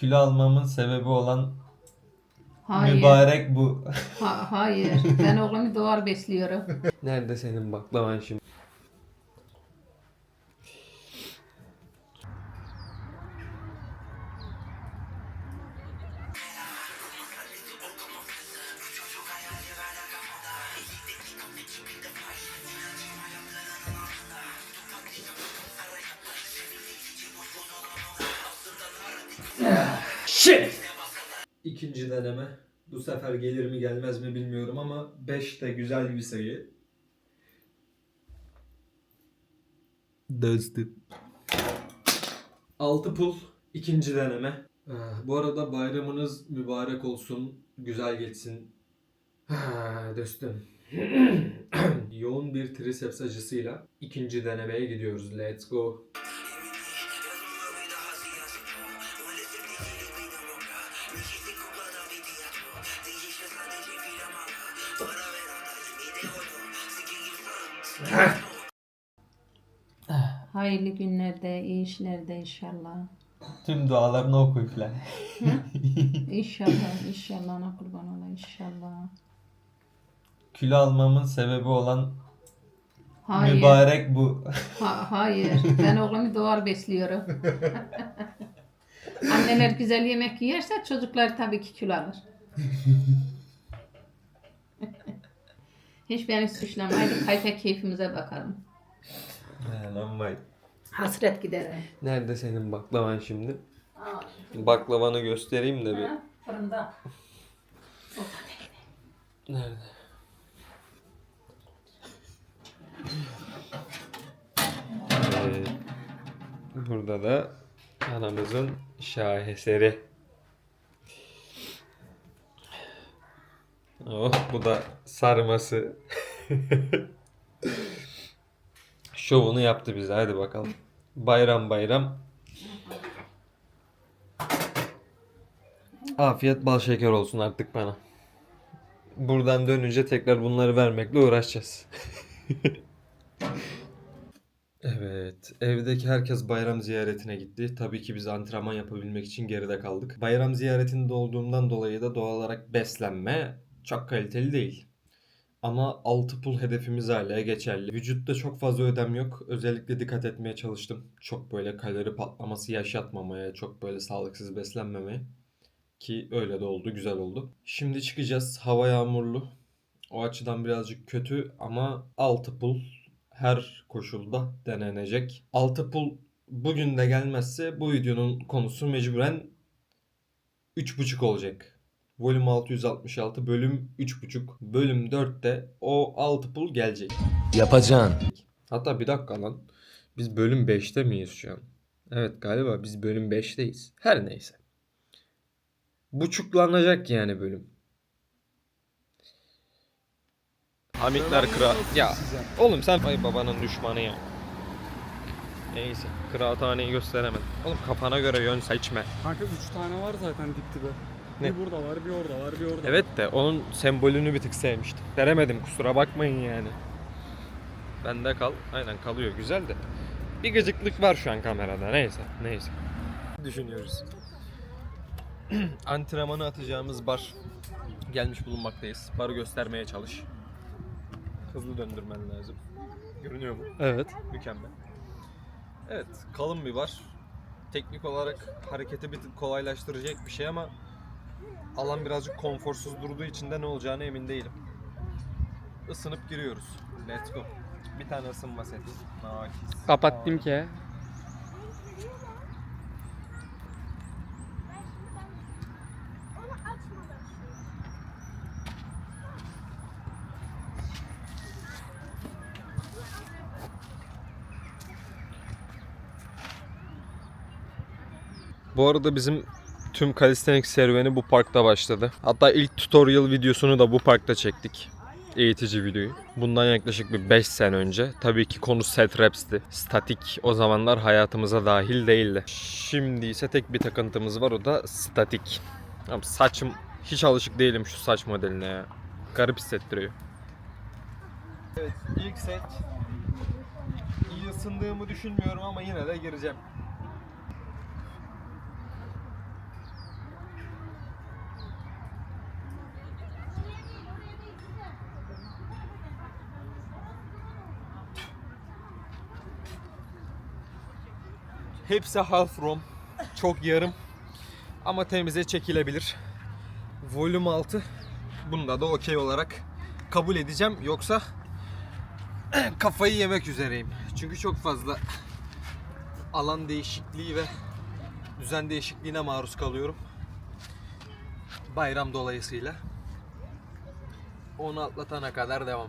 Kilo almamın sebebi olan Hayır. mübarek bu. Ha- hayır. Ben oğlumu doğar besliyorum. Nerede senin baklavan şimdi? İkinci deneme. Bu sefer gelir mi gelmez mi bilmiyorum ama 5 de güzel bir sayı. Dostum. 6 pul ikinci deneme. Ah, Bu arada bayramınız mübarek olsun, güzel geçsin. Ah, Dostum. Yoğun bir triceps acısıyla ikinci denemeye gidiyoruz. Let's go. Hayırlı günlerde, iyi işlerde inşallah. Tüm dualarını oku falan. İnşallah, inşallah ana kurban ola inşallah. Kilo almamın sebebi olan Hayır. mübarek bu. Ha- hayır. Ben oğlumu doğar besliyorum. Anneler güzel yemek yerse çocuklar tabii ki kilo alır. Hiç beni suçlama. Haydi kayfa keyfimize bakalım. Lan vay. Hasret giderim. Nerede senin baklavan şimdi? Baklavanı göstereyim de bir. Fırında. Nerede? Burada da anamızın şaheseri. Oh bu da sarması. Şovunu yaptı bize hadi bakalım. Bayram bayram. Afiyet bal şeker olsun artık bana. Buradan dönünce tekrar bunları vermekle uğraşacağız. Evet, evdeki herkes bayram ziyaretine gitti. Tabii ki biz antrenman yapabilmek için geride kaldık. Bayram ziyaretinde olduğumdan dolayı da doğal olarak beslenme çok kaliteli değil. Ama 6 pul hedefimiz hala geçerli. Vücutta çok fazla ödem yok. Özellikle dikkat etmeye çalıştım. Çok böyle kalori patlaması yaşatmamaya, çok böyle sağlıksız beslenmemeye. Ki öyle de oldu, güzel oldu. Şimdi çıkacağız. Hava yağmurlu. O açıdan birazcık kötü ama 6 pul her koşulda denenecek. 6 pul bugün de gelmezse bu videonun konusu mecburen 3.5 olacak. Volüm 666 bölüm 3.5 bölüm 4'te o 6 pul gelecek. Yapacaksın. Hatta bir dakika lan. Biz bölüm 5'te miyiz şu an? Evet galiba biz bölüm 5'teyiz. Her neyse. Buçuklanacak yani bölüm. Hamitler kıra... Ya oğlum sen ay babanın düşmanı ya. Neyse kıraathaneyi gösteremedim. Oğlum kafana göre yön seçme. Kanka 3 tane var zaten dip dibe. Ne? Bir burada var, bir orada var, bir orada. Evet de onun sembolünü bir tık sevmiştim. Veremedim kusura bakmayın yani. Bende kal. Aynen kalıyor güzel de. Bir gıcıklık var şu an kamerada. Neyse. Neyse. Düşünüyoruz. Antrenmanı atacağımız bar gelmiş bulunmaktayız. Barı göstermeye çalış. Hızlı döndürmen lazım. Görünüyor mu? Evet. Mükemmel. Evet, kalın bir bar. Teknik olarak hareketi bir tık kolaylaştıracak bir şey ama alan birazcık konforsuz durduğu için de ne olacağını emin değilim. Isınıp giriyoruz. Let's go. Bir tane ısınma seti. Nice. Kapattım ki. Bu arada bizim tüm calisthenics serüveni bu parkta başladı. Hatta ilk tutorial videosunu da bu parkta çektik. Eğitici videoyu. Bundan yaklaşık bir 5 sene önce. Tabii ki konu set reps'ti. Statik o zamanlar hayatımıza dahil değildi. Şimdi ise tek bir takıntımız var o da statik. Abi saçım hiç alışık değilim şu saç modeline ya. Garip hissettiriyor. Evet ilk set. İyi ısındığımı düşünmüyorum ama yine de gireceğim. Hepsi half rom. Çok yarım. Ama temize çekilebilir. Volüm 6. Bunda da okey olarak kabul edeceğim. Yoksa kafayı yemek üzereyim. Çünkü çok fazla alan değişikliği ve düzen değişikliğine maruz kalıyorum. Bayram dolayısıyla. Onu atlatana kadar devam.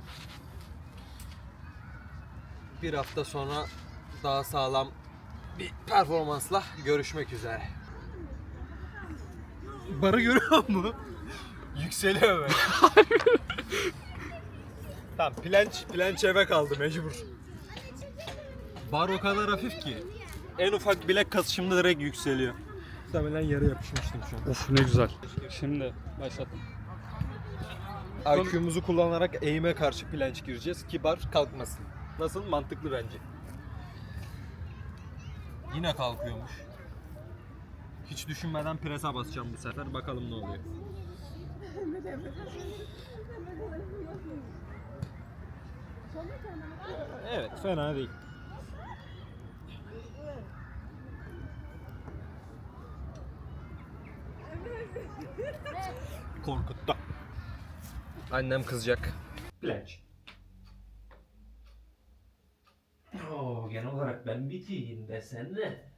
Bir hafta sonra daha sağlam bir performansla görüşmek üzere. Barı görüyor musun? Yükseliyor böyle. tamam planç, planç eve kaldı mecbur. Bar o kadar hafif ki en ufak bilek kasışımda direkt yükseliyor. Muhtemelen yere yapışmıştım şu an. Of ne güzel. Şimdi başlattım. IQ'muzu kullanarak eğime karşı planç gireceğiz ki bar kalkmasın. Nasıl? Mantıklı bence. Yine kalkıyormuş. Hiç düşünmeden presa basacağım bu sefer. Bakalım ne oluyor. Evet, fena değil. Korkuttu. Annem kızacak. Planç. Ben biteyim desene.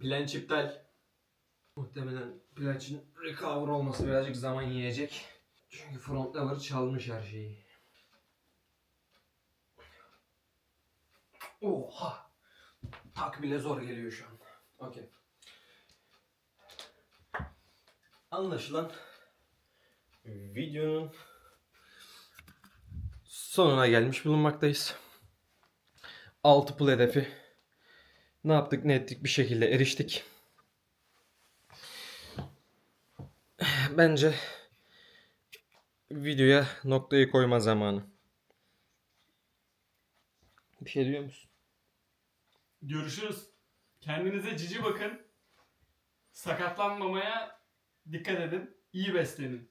Planç iptal. Muhtemelen plançın recover olması birazcık zaman yiyecek. Çünkü front lever çalmış her şeyi. Oha! Tak bile zor geliyor şu an. Okey. Anlaşılan videonun sonuna gelmiş bulunmaktayız. 6 pull hedefi ne yaptık ne ettik bir şekilde eriştik. Bence videoya noktayı koyma zamanı. Bir şey diyor musun? Görüşürüz. Kendinize cici bakın. Sakatlanmamaya dikkat edin. İyi beslenin.